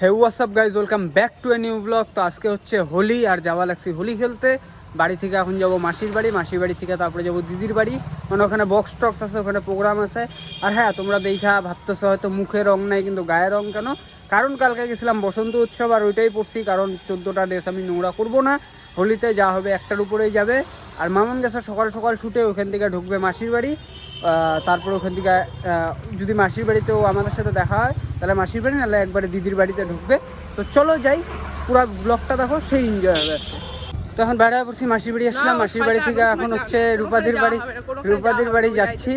Hey WhatsApp guys welcome back to a new blog তো আজকে হচ্ছে হোলি আর যাওয়া লাগছে হোলি খেলতে। বাড়ি থেকে এখন যাব মাসির বাড়ি। মাসির বাড়ি থেকে তারপরে যাব দিদির বাড়ি। মানে ওখানে বক্স টক্স আছে, ওখানে প্রোগ্রাম আছে। আর হ্যাঁ তোমরা দেখা ভাবতেছো হয়তো মুখে রং নাই, কিন্তু গায়ে রং কেন? কারণ কালকে গেছিলাম বসন্ত উৎসব আর ওইটাই পড়ছি, কারণ চোদ্দোটা ড্রেস আমি নোংরা করব না। হোলিতে যা হবে একটার উপরেই যাবে। আর মামন গেছে সকাল সকাল ছুটে ওখান থেকে ঢুকবে মাসির বাড়ি। তারপর ওখান থেকে যদি মাসির বাড়িতেও আমাদের সাথে দেখা হয় তাহলে মাসির বাড়ি নাহলে একবারে দিদির বাড়িতে ঢুকবে। তো চলো যাই পুরো ব্লগটা দেখো সেই এনজয় হবে। আজকে তো এখন বাইরে পড়ছি মাসির বাড়ি আসলাম। মাসির বাড়ি থেকে এখন হচ্ছে রূপাদির বাড়ি রূপাদির বাড়ি যাচ্ছি।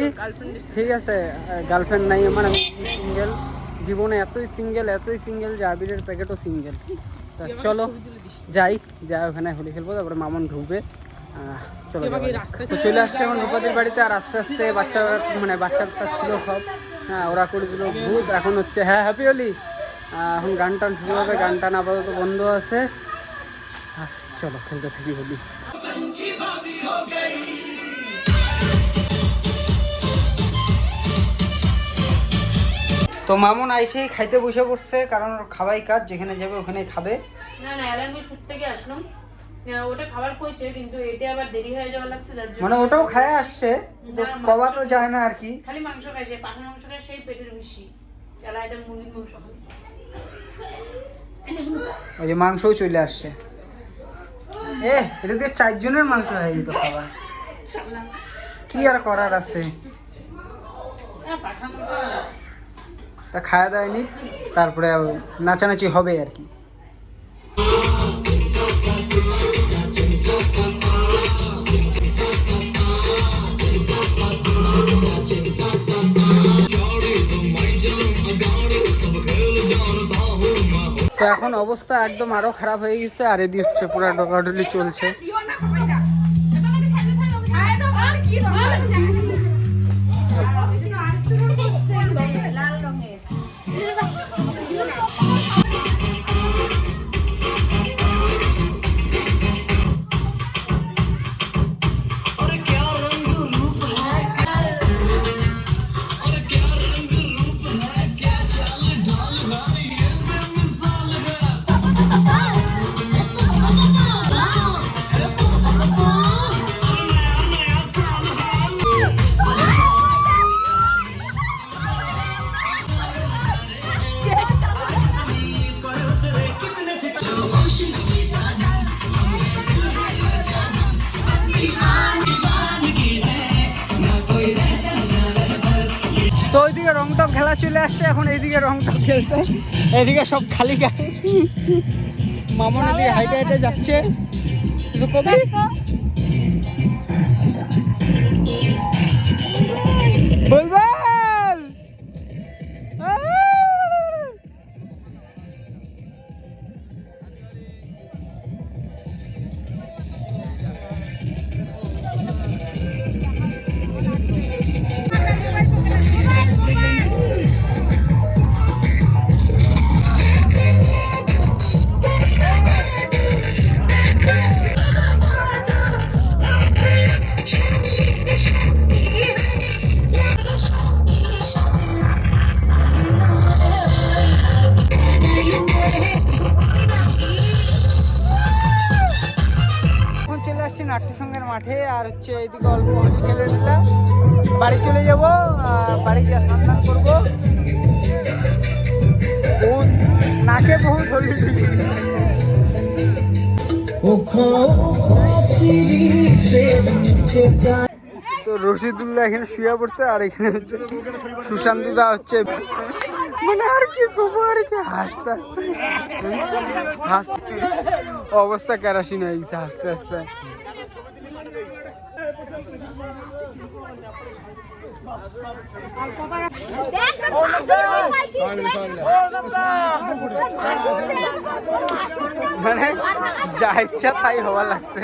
ঠিক আছে গার্লফ্রেন্ড নাই আমার আমি সিঙ্গেল জীবনে এতই সিঙ্গেল এতই সিঙ্গেল যে আবিরের প্যাকেটও সিঙ্গেল তা চলো যাই যাই ওখানে হোলি খেলব তারপরে মামন ঢুকবে। চলো চলে আসছে এখন রূপাদির বাড়িতে আর আস্তে আস্তে বাচ্চা মানে বাচ্চাটা ছিল সব। হ্যাঁ ওরা করে দিল ভূত। এখন হচ্ছে হ্যাঁ হ্যাপি আহ, এখন গান টান শুরু হবে গান টান আপাতত বন্ধ আছে। চলো খেলতে থাকি হোলি তো মামুন আইসেই খাইতে বসে পড়ছে কারণ ওর খাওয়াই কাজ যেখানে যাবে ওখানেই খাবে। না না আমি শুট থেকে আসলাম। ওটা খাবার কইছে কিন্তু এটা আবার দেরি হয়ে যাওয়ার লাগছে যার জন্য মানে ওটাও খায় আসছে কবা তো যায় না আর কি। খালি মাংস খাই সে পাঠার মাংস খাই সেই পেটের বেশি এলা এটা মুরগির মাংস ওই যে মাংসও চলে আসছে। এ এটা দিয়ে চারজনের মাংস হয়ে যেত খাবার কি আর করার আছে। তা খাওয়া দাওয়া নি তারপরে নাচানাচি হবে আর কি। অবস্থা একদম আরও খারাপ হয়ে গেছে আর এদিকে পুরা ডকাডলি চলছে। তো ওইদিকে রং টপ খেলা চলে আসছে, এখন এইদিকে রং টপ খেলতে। এইদিকে সব খালি গায়ে মামন এদিকে হাইটে হাইটে যাচ্ছে। কবি? হচ্ছে এইদিকে অল্প হোলি খেলে নিলাম বাড়ি চলে যাব বাড়ি গিয়ে স্নান করব। বহুত নাকে বহুত হোলি ঢুকে তো রশিদুল্লাহ এখানে শুয়ে পড়ছে আর এখানে হচ্ছে সুশান্ত দা হচ্ছে। মানে আর কি করব? আর কি হাসতে হাসতে। হাসতে। অবস্থা কেরাসিন হয়ে গেছে হাসতে হাসতে। মানে যা ইচ্ছা তাই হওয়া লাগছে।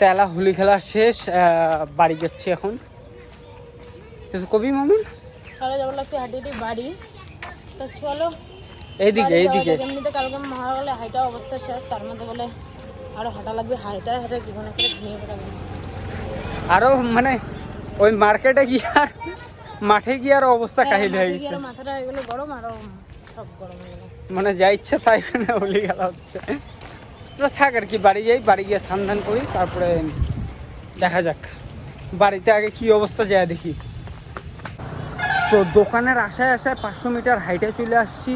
তেলা হোলি খেলা শেষ বাড়ি যাচ্ছি এখন। কিছু কবি যাবার লাগছে হাঁটিটি বাড়ি। তো চলো এইদিকে এইদিকে যাক। এমনিতে কালকে মহা গেলে হাইটা অবস্থা শেষ তার মধ্যে বলে আরও হাঁটা লাগবে হাইটা হাঁটা জীবনে করে ঘুমিয়ে পড়াবে আরও মানে ওই মার্কেটে গিয়ে আর মাঠে গিয়ে আর অবস্থা কাহিল হয়ে গেছে। মাথাটা হয়ে গেলো গরম আরও সব গরম হয়ে গেলো। মানে যা ইচ্ছা তাই মানে হোলি খেলা হচ্ছে। তো থাক আর কি, বাড়ি যাই, বাড়ি গিয়ে সন্ধান করি, তারপরে দেখা যাক। বাড়িতে আগে কি অবস্থা যায় দেখি। তো দোকানের আশায় আশায় পাঁচশো মিটার হাইটে চলে আসছি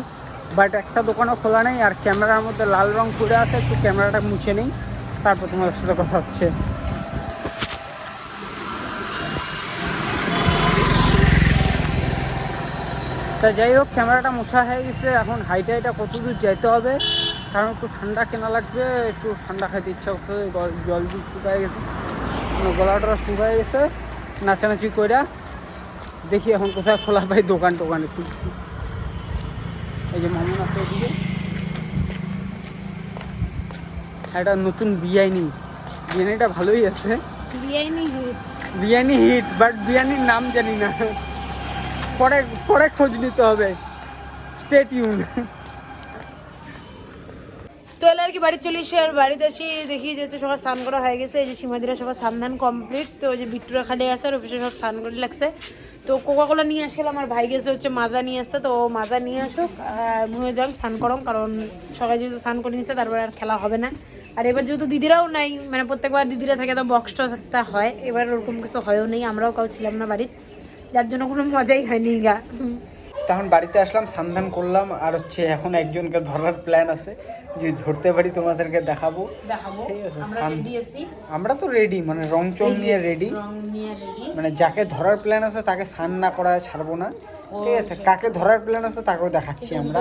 বাট একটা দোকানও খোলা নেই আর ক্যামেরার মধ্যে লাল রং করে আছে, একটু ক্যামেরাটা মুছে নেই, তারপর তোমাদের সাথে কথা হচ্ছে। তা যাই হোক, ক্যামেরাটা মোছা হয়ে গেছে, এখন হাইটে হাইটা কত দূর যেতে হবে? কারণ একটু ঠান্ডা কেনা লাগবে একটু ঠান্ডা খাইতে ইচ্ছা করতে জল জল শুকায় গেছে। মানে গলাটা শুকায় গেছে নাচানাচি কইরা দেখি এখন কোথায় খোলা পাই দোকান টোকান একটু এই যে মামুন আছে ওদিকে। একটা নতুন বিরিয়ানি। বিরিয়ানিটা ভালোই আছে। Biryani hit. Biryani hit but বিরিয়ানির নাম জানি না। পরে পরে খোঁজ নিতে হবে। স্টেট ইউন। তো এলে আর কি বাড়ি চলে এসে আর বাড়িতে আসি, দেখি যে হচ্ছে সবার স্নান করা হয়ে গেছে, এই যে সীমাদিরা সবার সান্ধান কমপ্লিট তো ওই যে বিট্টুরা খালি আসে আর অফিসে সব স্নান করে লাগছে। তো কোকা কোলা নিয়ে আসলে আমার ভাই গেছে হচ্ছে মাজা নিয়ে আসতে, তো মাজা নিয়ে আসুক, আর মুয়ে যাক স্নান করম, কারণ সবাই যেহেতু স্নান করে নিচ্ছে তারপরে আর খেলা হবে না। আর এবার যেহেতু দিদিরাও নাই মানে প্রত্যেকবার দিদিরা থাকে, তো বক্স টক্স একটা হয়, এবার ওরকম কিছু হয়ও নেই, আমরাও কাউ ছিলাম না বাড়ির যার জন্য কোনো মজাই হয়নি গা। তখন বাড়িতে আসলাম সন্ধান করলাম আর হচ্ছে এখন একজনকে ধরার প্ল্যান আছে। যদি ধরতে পারি তোমাদেরকে দেখাবো। দেখাবো। ঠিক আছে, আমরা সান- তো রেডি মানে রং চং নিয়ে রেডি মানে যাকে ধরার প্ল্যান আছে তাকে স্নান না করায় ছাড়বো না। ঠিক আছে কাকে ধরার প্ল্যান আছে তাকেও দেখাচ্ছি আমরা।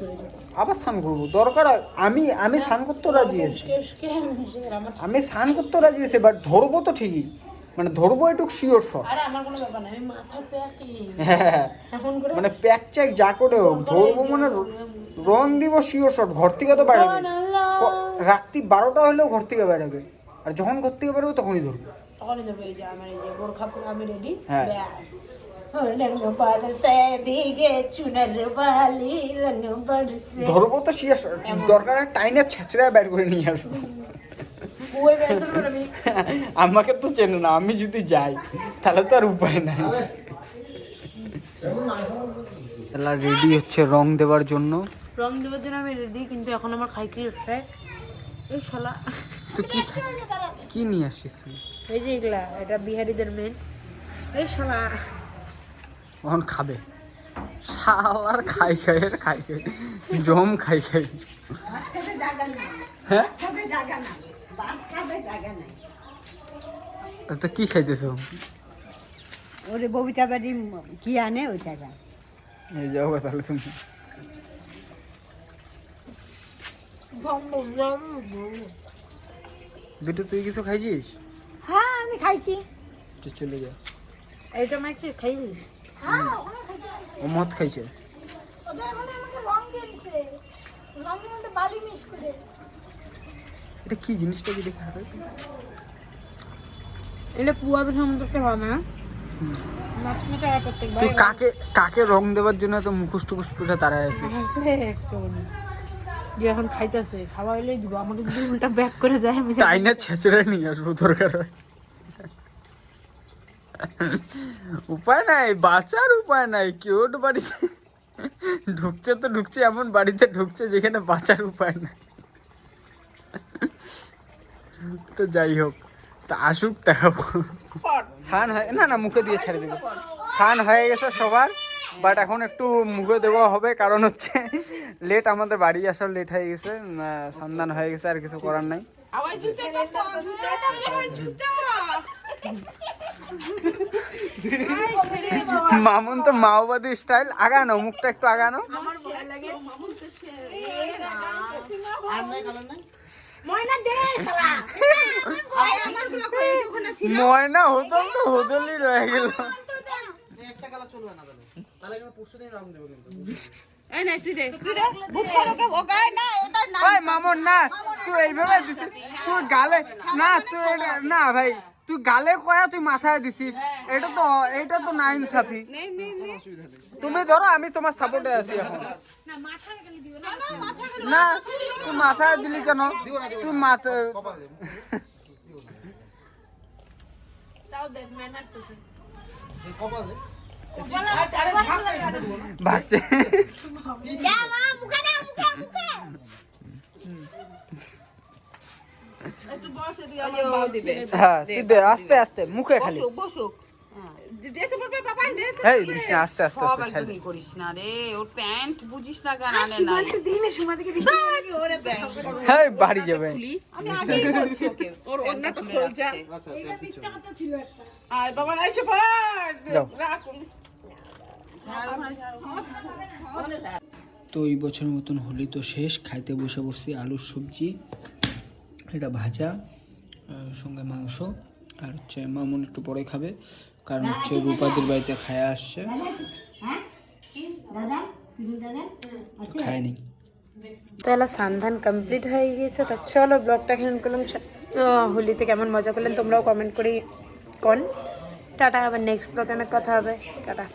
করে আবার স্নান করব। দরকার আমি আমি স্নান করতেও রাজি আছি। আমি স্নান করতেও রাজি আছি বাট ধরবো তো ঠিকই। মানে ধরবো একটু শিওর শট আরে আমার কোনো ব্যাপার না আমি মাথা প্যাকি হ্যাঁ, হ্যাঁ, হ্যাঁ। এখন করে মানে প্যাক চ্যাক যা করে হোক ধরবো মানে রং দিব শিওর শট ঘর থেকে তো বেরোবে রাত্রি বারোটা হলেও ঘর থেকে বেরোবে। আর যখন ঘর থেকে বেরবো তখনই ধরবো। তখনই ধরবো এই যে আমার এই যে বোরখা আমি রেডি হ্যাঁ। ধরবো তো দরকার টাইনে ছেঁচড়া বের করে নিয়ে আসব। আমাকে তো চেনে না আমি যদি যাই তাহলে তো আর উপায় নাই। তাহলে রেডি হচ্ছে রং দেওয়ার জন্য। রং দেওয়ার জন্য আমি রেডি কিন্তু এখন আমার খাই কি উঠছে এই শালা। তো কি কি নিয়ে আসছিস তুই? এই যে এগুলা এটা বিহারিদের মেন এই শালা। এখন খাবে। শালার খাই খাই আর খাই খাই। জম খাই খাই। হ্যাঁ? তো কি খাইতেছো? ওরে ববিতা বাড়ি কি আনে ওই টাকা এই যাও তাহলে তুমি বিটু তুই কিছু খাইছিস? হ্যাঁ আমি খাইছি। তো চলে যা। এইটা মাইছি খাইছি। ও মদ খাইছে? এটা কি জিনিসটা কি দেখে হাতে? এটা পুয়া পিঠা মতো একটা বানা মাছ মেচা আর প্রত্যেকবার তুই কাকে কাকে রং দেওয়ার জন্য তো মুখোশ তারা আছে যে এখন খাইতেছে খাওয়া দিব। আমাকে যদি উল্টা ব্যাক করে দেয় আমি তাই না ছেঁচড়ে নিয়ে আসব দরকার হয় উপায় নাই বাঁচার উপায় নাই কিউট বাড়িতে ঢুকছে তো ঢুকছে এমন বাড়িতে ঢুকছে যেখানে বাঁচার উপায় নাই। তো যাই হোক তা আসুক দেখাবো। স্নান হয় না না মুখে দিয়ে ছেড়ে দেবো। স্নান হয়ে গেছে সবার বাট এখন একটু মুখে দেওয়া হবে কারণ হচ্ছে লেট আমাদের বাড়ি আসার লেট হয়ে গেছে সন্ধান হয়ে গেছে আর কিছু করার নাই। মামুন তো মাওবাদী স্টাইল আগানো মুখটা একটু আগানো। ময়না হতাম তো হদলি রয়ে গেল। ওই মামুন না তুই এইভাবে দিছিস। তুই গালে না তুই এটা- না ভাই। তুই গালে কয়া তুই মাথায় দিছিস? এটা তো এটা তো না ইনসাফি তুমি ধরো আমি তোমার সাপোর্টে আছি এখন। না তুই মাথায় দিলি কেন? তুই মাথা ম্যানার্স আছে ভাগছে হ্যাঁ তুই দে আস্তে আস্তে মুখে খালি। বসুক। আস্তে আস্তে আস্তে ছাড় দে। করিস না রে ওর প্যান্ট বুঝিস না কেন আনে না হ্যাঁ বাড়ি যাবে। আমি আগেই বলছি ওকে। ওর অন্যটা খোল যা। আর বাবা এসে পড় যাও। তো এই বছর মতন হোলি তো শেষ খাইতে বসে বসছি আলুর সবজি এটা ভাজা সঙ্গে মাংস আর হচ্ছে মামুন একটু পরে খাবে কারণ হচ্ছে রূপাদের বাড়িতে খায়া আসছে। খায়নি। তাহলে সন্ধান কমপ্লিট হয়ে গিয়েছে তো চলো ব্লগটা এখানে করলাম। হোলিতে কেমন মজা করলেন তোমরাও কমেন্ট করে কোন। টাটা আবার নেক্সট ব্লগে অনেক কথা হবে। টাটা।